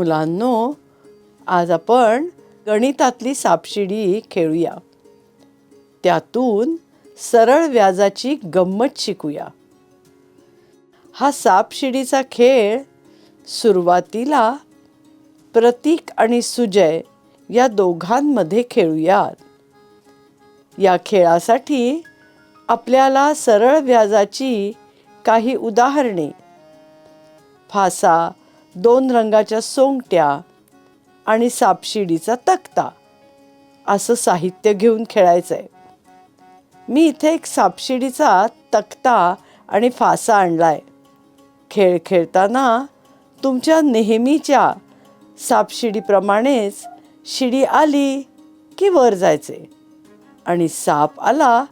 मुलांनो आज आपण गणितातली सापशिडी खेळूया. त्यातून सरळ व्याजाची गंमत शिकूया. हा सापशिडीचा खेळ सुरुवातीला प्रतीक आणि सुजय या दोघांमध्ये खेळूयात. या खेळासाठी आपल्याला सरळ व्याजाची काही उदाहरणे. फासा दोन रंगाच्या सोंगट्या आणि सापशिडीचा तक्ता. असं साहित्य घेऊन खेळायचं आहे मी इथे एक सापशिडीचा तक्ता आणि फासा आणलाय. खेळ खेळताना तुमच्या नेहमीच्या सापशिडीप्रमाणेच शिडी आली की वर जायचे. आणि साप आला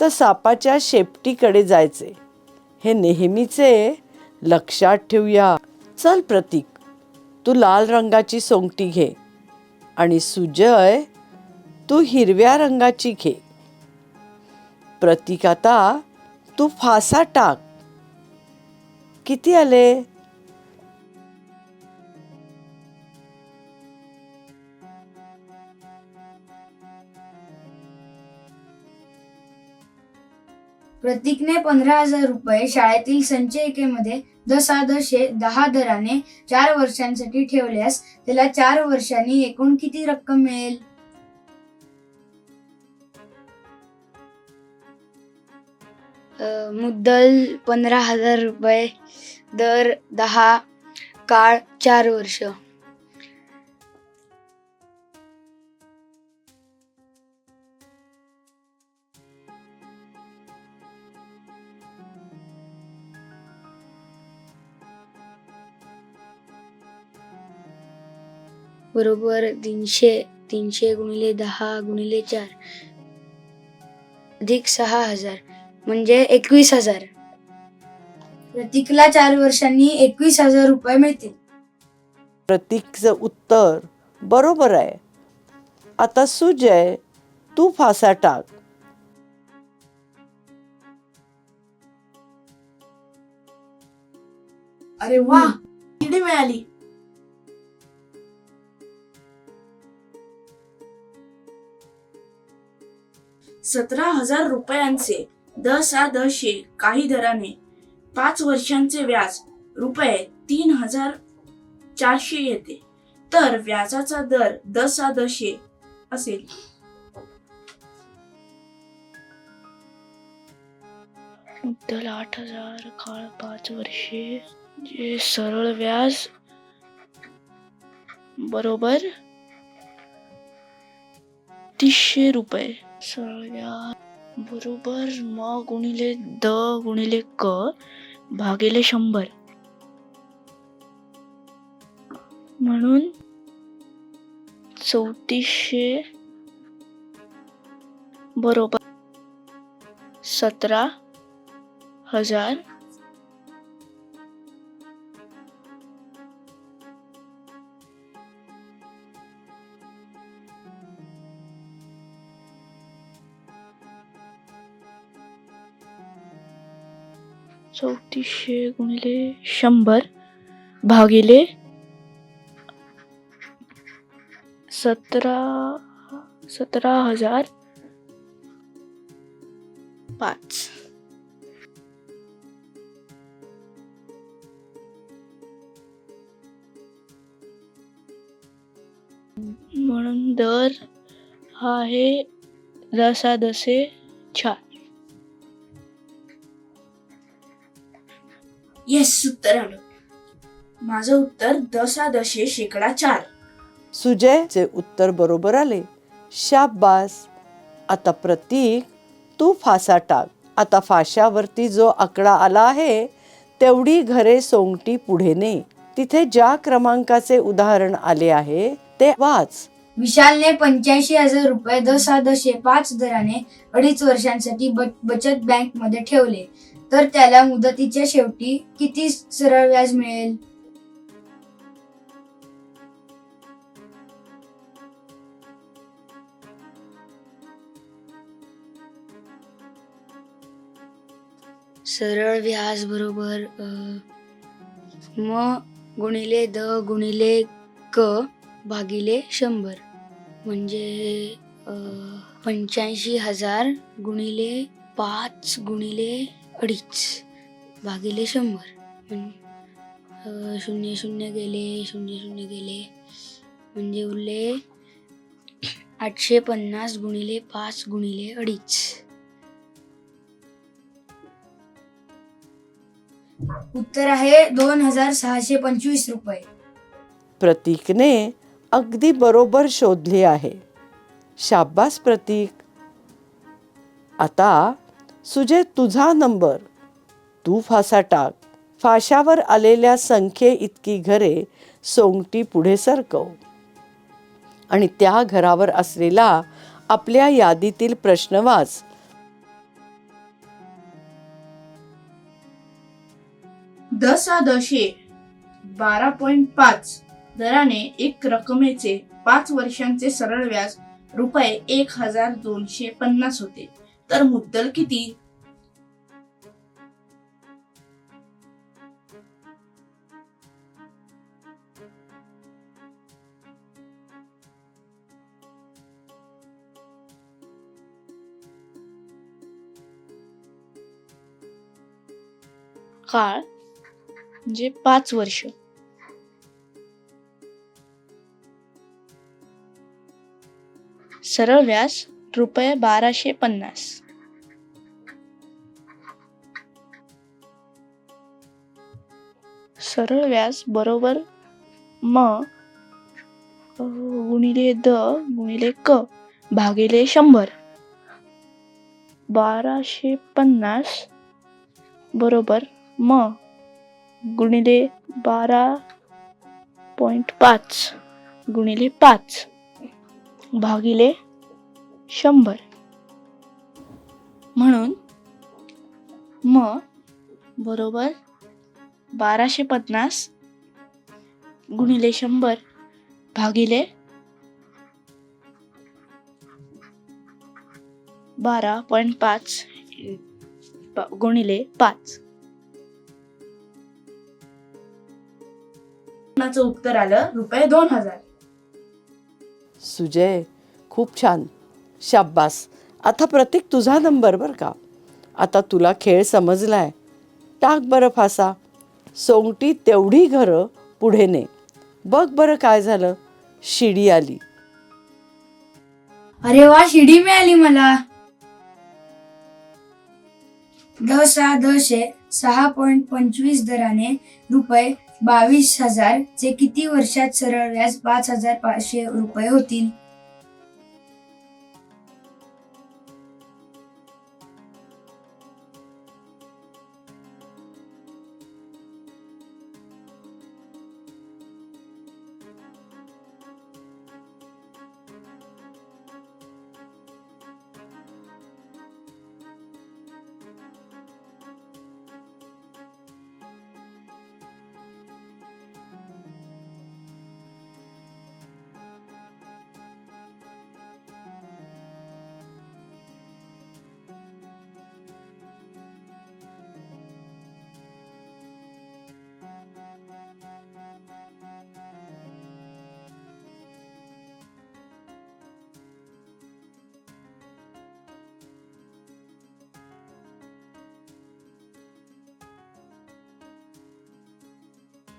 तर सापाच्या शेपटीकडे जायचे. हे नेहमीचे लक्षात ठेवूया. चल प्रतीक तू लाल रंगाची सोंगटी घे आणि सुजय तू हिरव्या रंगाची घे. प्रतीक आता तू फासा टाक. किती आले? प्रतीकने पंधरा हजार रुपये शाळेतील संचयिकेमध्ये दसा दशे दहा दराने चार वर्षांसाठी ठेवल्यास त्याला चार वर्षांनी एकूण किती रक्कम मिळेल? मुद्दल पंधरा हजार रुपये दर दहा काळ चार वर्ष. बरोबर तीनशे तीनशे गुणिले दहा गुणिले चार. अधिक सहा हजार म्हणजे एकवीस हजार. प्रतीकला चार वर्षांनी एकवीस हजार रुपये मिळतील. प्रतीकचं उत्तर बरोबर आहे. आता सुजय तू फासा टाक. अरे वा किती मिळाली? सतरा हजार रुपयांचे दसा दशे काही दराने पाच वर्षांचे व्याज रुपये तीन हजार चारशे येते. तर व्याजाचा दर दसा दशे असेल. मुद्दल आठ हजार काळ पाच वर्षे जे सरळ व्याज बरोबर तीसशे रुपये. सगळ्या बरोबर म गुणिले द गुणिले क भागिले शंभर. म्हणून चौतीसशे बरोबर सतरा हजार चौतीसशे गुणिले शंभर भागिले सतरा सतरा हजार पाच. म्हणून दर हा आहे दसा दसे चार येस उत्तर आलं. माझं उत्तर दसा दशे शेकडा चार. सुजयचे उत्तर बरोबर आले. शाबास. आता प्रतीक तू फासा टाक. आता फाशावरती जो आकडा आला आहे तेवढी घरे सोंगटी पुढे ने. तिथे ज्या क्रमांकाचे उदाहरण आले आहे ते वाच. विशालने पंच्याऐंशी हजार रुपये दसा दशे पाच दराने अडीच वर्षांसाठी बचत बँकमध्ये ठेवले. तर त्याला मुदतीच्या शेवटी किती सरळ व्याज मिळेल? सरळ व्याज बरोबर म गुणिले द गुणिले क भागिले शंभर. म्हणजे पंच्याऐंशी हजार गुणिले पाच गुणिले अडीच. भागिले शंभर. शून्य शून्य गेले शून्य शून्य गेले. म्हणजे उरले आठशे पन्नास गुणिले पाच गुणिले अडीच. उत्तर आहे दोन हजार सहाशे पंचवीस रुपये. प्रतीकने अगदी बरोबर शोधले आहे. शाब्बास प्रतीक. आता सुजे तुझा नंबर. तू फासा टाक. फाशावर आलेल्या संख्ये इतकी घरे सोंगटी पुढे सरकव. आणि त्या घरावर असलेला आपल्या यादीतील प्रश्न वाच. दसा दशे बारा पॉइंट पाच. दराने एक रकमेचे पाच वर्षांचे सरळ व्याज रुपये एक हजार दोनशे पन्नास होते. तर मुद्दल किती? काळ म्हणजे पाच वर्ष. सरळ व्यास रुपये बाराशे पन्नास. सरळ व्याज बरोबर म गुणिले द गुणिले क भागिले शंभर. बाराशे पन्नास बरोबर म गुणिले बारा पॉईंट पाच गुणिले पाच भागिले शंभर. म्हणून म बरोबर बाराशे पन्नास गुणिले शंभर भागिले बारा पॉईंट पाच गुणिले पाच. उत्तर आलं रुपये दोन हजार. सुजय खूप छान. शाब्बास आता प्रतीक तुझा नंबर बरं का. आता तुला खेळ समजलाय. टाक बरं फासा. सोंगटी तेवढी घरं पुढे ने. बघ बरं काय झालं. शिडी आली. अरे वा शिडी मिळाली मला. द सहा दशे सहा पॉईंट पंचवीस दराने रुपये बावीस हजार चे किती वर्षात सरळ व्याज पाच हजार पाचशे रुपये होतील?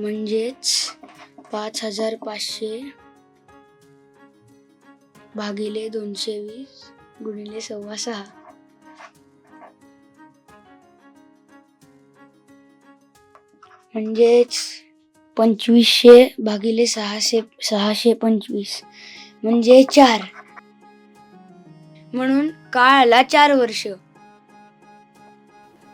म्हणजेच पाच हजार पाचशे भागिले दोनशे वीस गुणिले सव्वा सहा. म्हणजेच पंचवीसशे भागिले सहाशे सहाशे पंचवीस. म्हणजे चार. म्हणून काळाला चार वर्ष.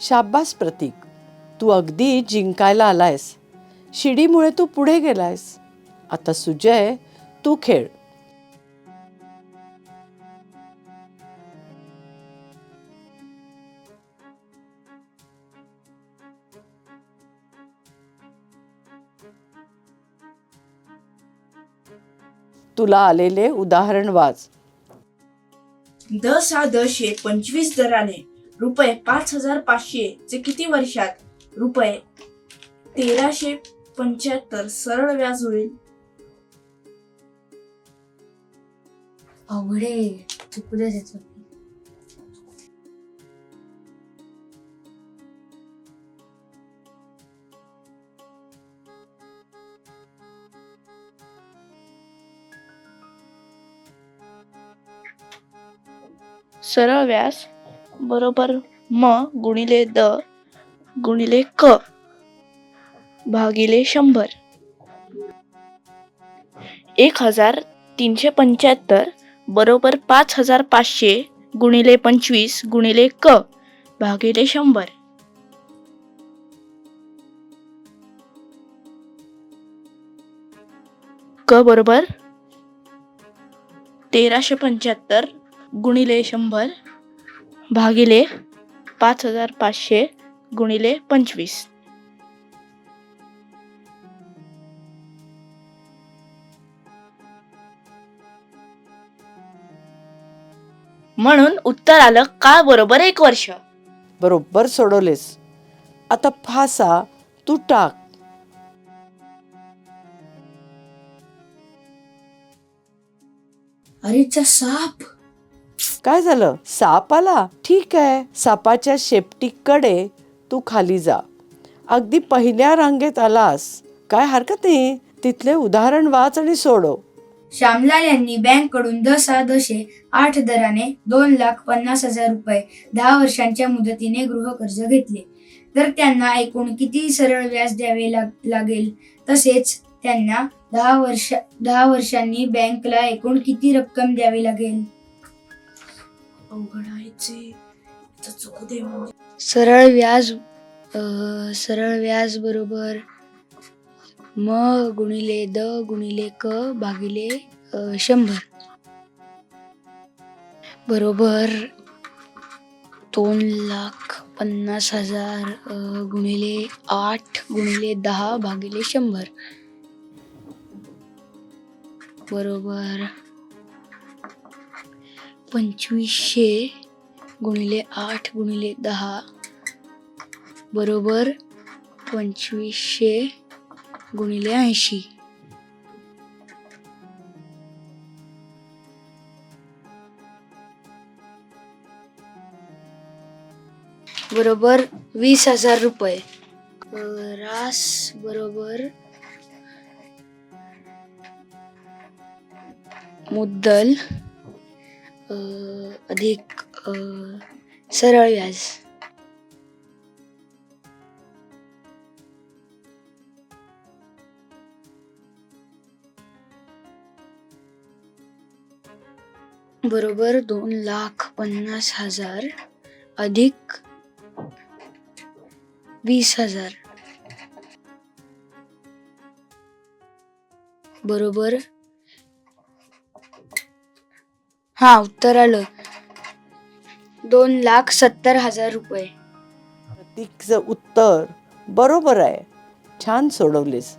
शाब्बास प्रतीक तू अगदी जिंकायला आलायस. शिडीमुळे तू पुढे गेलायस. आता सुजय तू खेळ. तुला आलेले उदाहरण वाच. द सहा दशे पंचवीस दराने रुपये पाच हजार पाचशे चे किती वर्षात? रुपये तेराशे पंच्याहत्तर. सरळ व्याज होईल. अवघडे चुकू दे त्याचं. सरळ व्यास बरोबर म गुणिले द गुणिले क. भागिले शंभर. एक हजार तीनशे पंच्याहत्तर बरोबर पाच हजार पाचशे गुणिले पंचवीस गुणिले क भागिले शंभर. क बरोबर तेराशे पंच्याहत्तर गुणिले शंभर भागिले पाच हजार पाचशे गुणिले पंचवीस. म्हणून उत्तर आलं का बरोबर एक वर्ष. बरोबर सोडवलेस. आता फासा तू टाक. अरेचा साप. काय झालं? साप आला? ठीक आहे. सापाच्या शेपटीकडे तू खाली जा. अगदी पहिल्या रांगेत आलास. काय हरकत नाही. तिथले उदाहरण वाच आणि सोडव. श्यामलाल यांनी बँककडून द सहा दशे आठ दराने दोन लाख पन्नास हजार रुपये दहा वर्षांच्या मुदतीने गृहकर्ज घेतले. तर त्यांना एकूण किती सरळ व्याज द्यावे लाग- लागेल? तसेच त्यांना दहा वर्ष दहा वर्षांनी बँकला एकूण किती रक्कम द्यावी लागेल. सरळ व्याज अ, सरळ व्याज बरोबर म गुणिले द गुणिले क भागिले शंभर. बरोबर. दोन लाख पन्नास हजार गुणिले आठ गुणिले दहा भागिले शंभर. बरोबर. पंचवीसशे गुणिले आठ गुणिले दहा. बरोबर. पंचवीसशे गुणिले ऐंशी. बरोबर वीस हजार रुपये. रास बरोबर मुद्दल अधिक सरळ व्याज. बरोबर दोन लाख पन्नास हजार अधिक वीस हजार. बरोबर? हा उत्तर आलं. दोन लाख सत्तर हजार रुपये. प्रतीकचं उत्तर बरोबर आहे. छान सोडवलेस.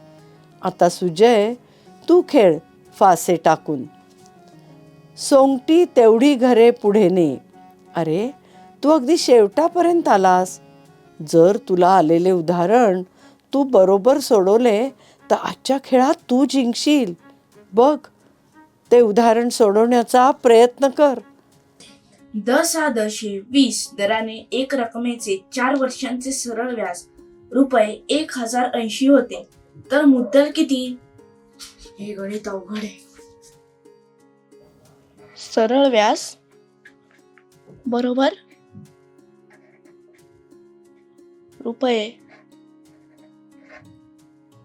आता सुजय तू खेळ फासे टाकून. सोंगटी तेवढी घरे पुढे ने. अरे तू अगदी शेवटापर्यंत आलास. जर तुला आलेले उदाहरण तू बरोबर सोडवले तर आजच्या खेळात तू जिंकशील. बघ ते उदाहरण सोडवण्याचा प्रयत्न कर. द दशे वीस दराने एक रकमेचे चार वर्षांचे सरळ व्याज रुपये एक हजार ऐंशी होते. तर मुद्दल किती? हे गणित अवघड आहे. सरळ व्यास. बरोबर? रुपये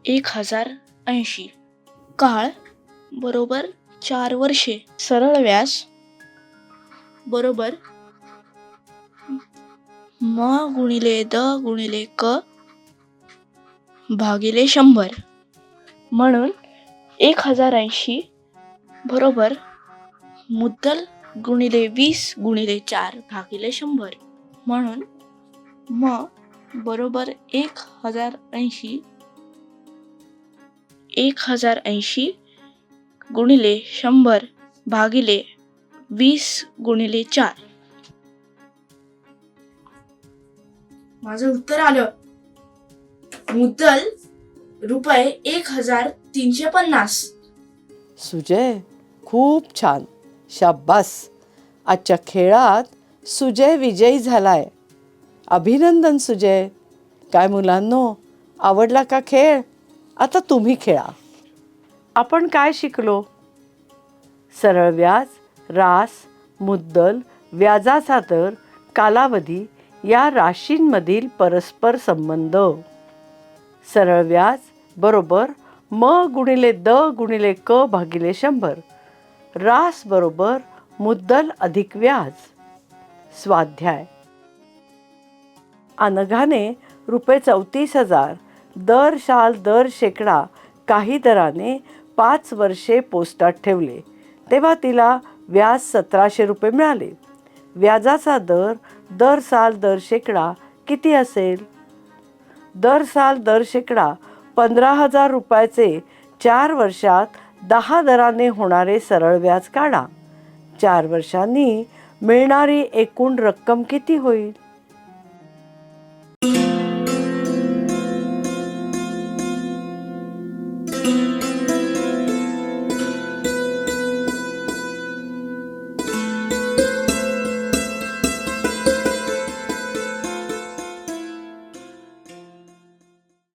एक हजार ऐंशी. काळ? बरोबर? चार वर्षे. सरळ व्यास. बरोबर? म गुणिले द गुणिले क भागिले शंभर. म्हणून एक हजार ऐंशी. बरोबर? मुद्दल गुणिले वीस गुणिले चार भागिले शंभर. म्हणून म बरोबर एक हजार ऐंशी एक हजार ऐंशी गुणिले शंभर भागिले वीस गुणिले चार. माझं उत्तर आलं. मुद्दल रुपये एक हजार तीनशे पन्नास. सुजय खूप छान. शाब्बास आजच्या खेळात सुजय विजयी झालाय. अभिनंदन सुजय. काय मुलांनो आवडला का खेळ? आता तुम्ही खेळा. आपण काय शिकलो? सरळ व्याज रास मुद्दल व्याजाचा दर कालावधी या राशींमधील परस्पर संबंध. सरळ व्याज बरोबर म गुणिले द गुणिले क भागिले शंभर. रास बरोबर मुद्दल अधिक व्याज. स्वाध्याय. अनघाने रुपये चौतीस हजार दर साल दर शेकडा काही दराने पाच वर्षे पोस्टात ठेवले. तेव्हा तिला व्याज सतराशे रुपये मिळाले. व्याजाचा दर दर साल दर शेकडा किती असेल? दर साल दर शेकडा पंधरा हजार रुपयाचे चार वर्षात दहा दराने होणारे सरळ व्याज काढा. चार वर्षांनी मिळणारी एकूण रक्कम किती होईल?